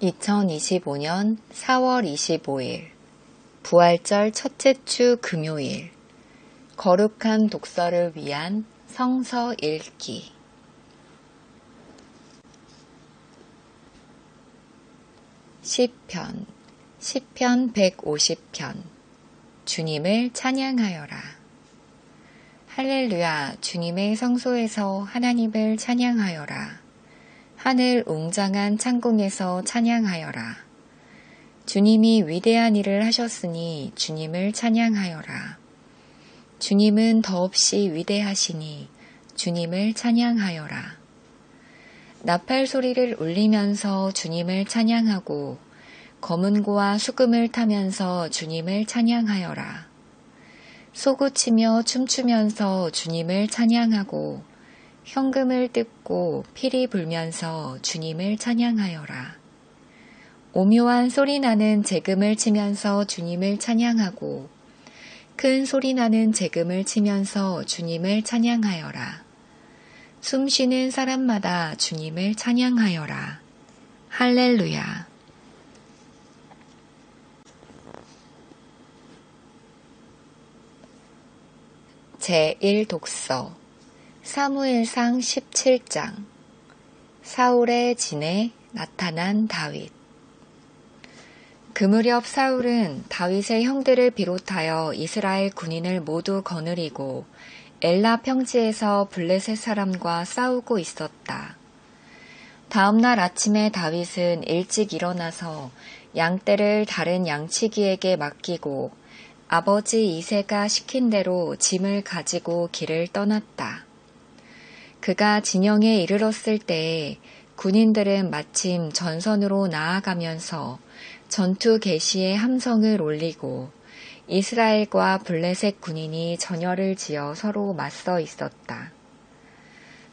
2025년 4월 25일 부활절 첫째 주 금요일 거룩한 독서를 위한 성서 읽기. 시편 시편 150편 주님을 찬양하여라. 할렐루야 주님의 성소에서 하나님을 찬양하여라 하늘 웅장한 창공에서 찬양하여라. 주님이 위대한 일을 하셨으니 주님을 찬양하여라. 주님은 더없이 위대하시니 주님을 찬양하여라. 나팔 소리를 울리면서 주님을 찬양하고 검은고와 수금을 타면서 주님을 찬양하여라. 소구치며 춤추면서 주님을 찬양하고 현금을 뜯고 피리 불면서 주님을 찬양하여라. 오묘한 소리 나는 재금을 치면서 주님을 찬양하고 큰 소리 나는 재금을 치면서 주님을 찬양하여라. 숨 쉬는 사람마다 주님을 찬양하여라. 할렐루야. 제1독서 사무엘상 17장 사울의 진에 나타난 다윗 그 무렵 사울은 다윗의 형들을 비롯하여 이스라엘 군인을 모두 거느리고 엘라 평지에서 블레셋 사람과 싸우고 있었다. 다음날 아침에 다윗은 일찍 일어나서 양떼를 다른 양치기에게 맡기고 아버지 이세가 시킨 대로 짐을 가지고 길을 떠났다. 그가 진영에 이르렀을 때에 군인들은 마침 전선으로 나아가면서 전투 개시의 함성을 올리고 이스라엘과 블레셋 군인이 전열을 지어 서로 맞서 있었다.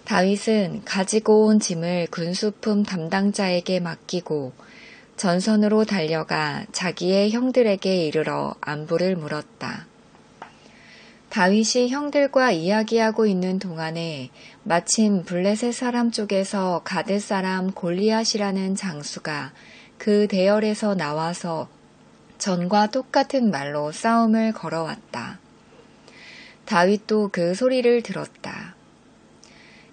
다윗은 가지고 온 짐을 군수품 담당자에게 맡기고 전선으로 달려가 자기의 형들에게 이르러 안부를 물었다. 다윗이 형들과 이야기하고 있는 동안에 마침 블레셋 사람 쪽에서 가드 사람 골리앗이라는 장수가 그 대열에서 나와서 전과 똑같은 말로 싸움을 걸어왔다. 다윗도 그 소리를 들었다.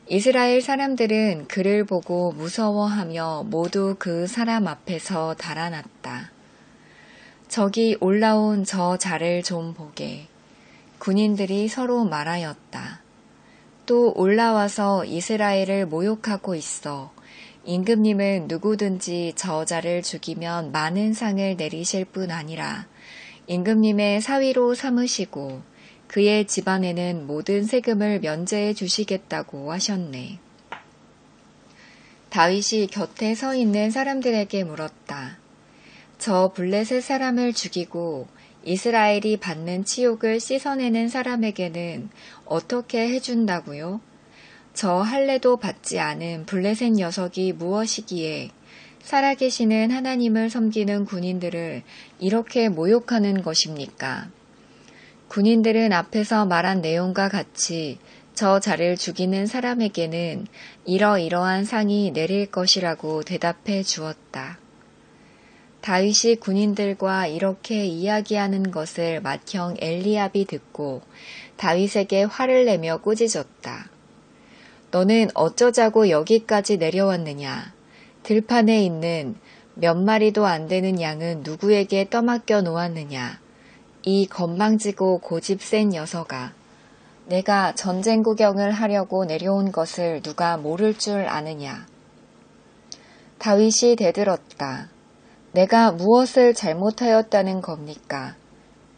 이스라엘 사람들은 그를 보고 무서워하며 모두 그 사람 앞에서 달아났다. 저기 올라온 저 자를 좀 보게. 군인들이 서로 말하였다. 또 올라와서 이스라엘을 모욕하고 있어 임금님은 누구든지 저자를 죽이면 많은 상을 내리실 뿐 아니라 임금님의 사위로 삼으시고 그의 집안에는 모든 세금을 면제해 주시겠다고 하셨네. 다윗이 곁에 서 있는 사람들에게 물었다. 저 블레셋 사람을 죽이고 이스라엘이 받는 치욕을 씻어내는 사람에게는 어떻게 해준다고요? 저 할례도 받지 않은 블레셋 녀석이 무엇이기에 살아계시는 하나님을 섬기는 군인들을 이렇게 모욕하는 것입니까? 군인들은 앞에서 말한 내용과 같이 저 자를 죽이는 사람에게는 이러이러한 상이 내릴 것이라고 대답해 주었다. 다윗이 군인들과 이렇게 이야기하는 것을 맏형 엘리압이 듣고 다윗에게 화를 내며 꾸짖었다. 너는 어쩌자고 여기까지 내려왔느냐? 들판에 있는 몇 마리도 안 되는 양은 누구에게 떠맡겨 놓았느냐? 이 건방지고 고집 센 녀석아. 내가 전쟁 구경을 하려고 내려온 것을 누가 모를 줄 아느냐? 다윗이 대들었다. 내가 무엇을 잘못하였다는 겁니까?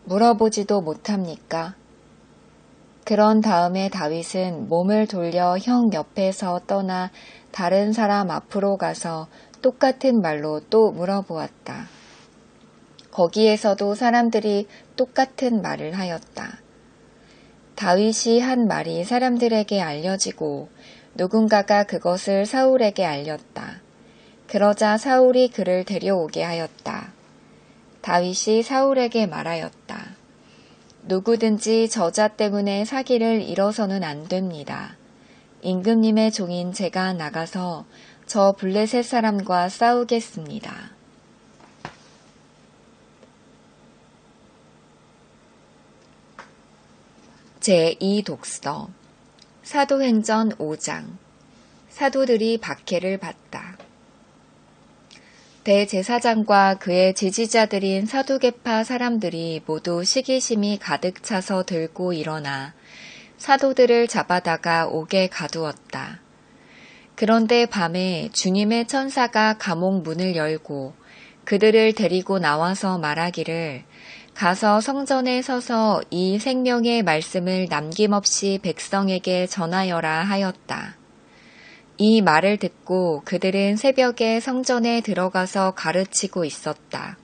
물어보지도 못합니까? 그런 다음에 다윗은 몸을 돌려 형 옆에서 떠나 다른 사람 앞으로 가서 똑같은 말로 또 물어보았다. 거기에서도 사람들이 똑같은 말을 하였다. 다윗이 한 말이 사람들에게 알려지고 누군가가 그것을 사울에게 알렸다. 그러자 사울이 그를 데려오게 하였다. 다윗이 사울에게 말하였다. 누구든지 저자 때문에 사기를 잃어서는 안 됩니다. 임금님의 종인 제가 나가서 저 블레셋 사람과 싸우겠습니다. 제2독서 사도행전 5장 사도들이 박해를 받다. 대제사장과 그의 지지자들인 사두개파 사람들이 모두 시기심이 가득 차서 들고 일어나 사도들을 잡아다가 옥에 가두었다. 그런데 밤에 주님의 천사가 감옥 문을 열고 그들을 데리고 나와서 말하기를 가서 성전에 서서 이 생명의 말씀을 남김없이 백성에게 전하여라 하였다. 이 말을 듣고 그들은 새벽에 성전에 들어가서 가르치고 있었다.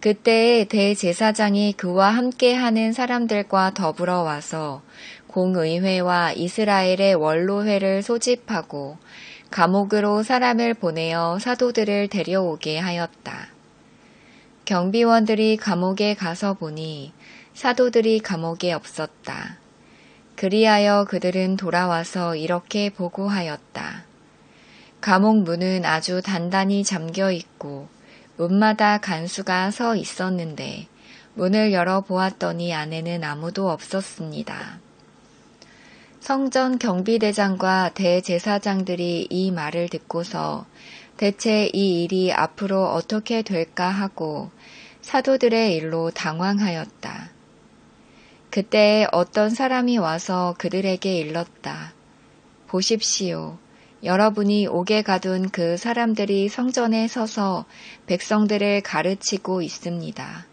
그때에 대제사장이 그와 함께 하는 사람들과 더불어 와서 공의회와 이스라엘의 원로회를 소집하고 감옥으로 사람을 보내어 사도들을 데려오게 하였다. 경비원들이 감옥에 가서 보니 사도들이 감옥에 없었다. 그리하여 그들은 돌아와서 이렇게 보고하였다. 감옥 문은 아주 단단히 잠겨 있고 문마다 간수가 서 있었는데 문을 열어 보았더니 안에는 아무도 없었습니다. 성전 경비대장과 대제사장들이 이 말을 듣고서 대체 이 일이 앞으로 어떻게 될까 하고 사도들의 일로 당황하였다. 그때 어떤 사람이 와서 그들에게 일렀다. 보십시오. 여러분이 옥에 가둔 그 사람들이 성전에 서서 백성들을 가르치고 있습니다.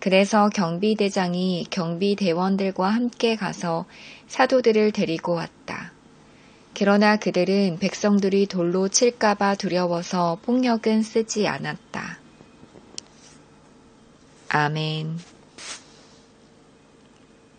그래서 경비대장이 경비대원들과 함께 가서 사도들을 데리고 왔다. 그러나 그들은 백성들이 돌로 칠까봐 두려워서 폭력은 쓰지 않았다. 아멘.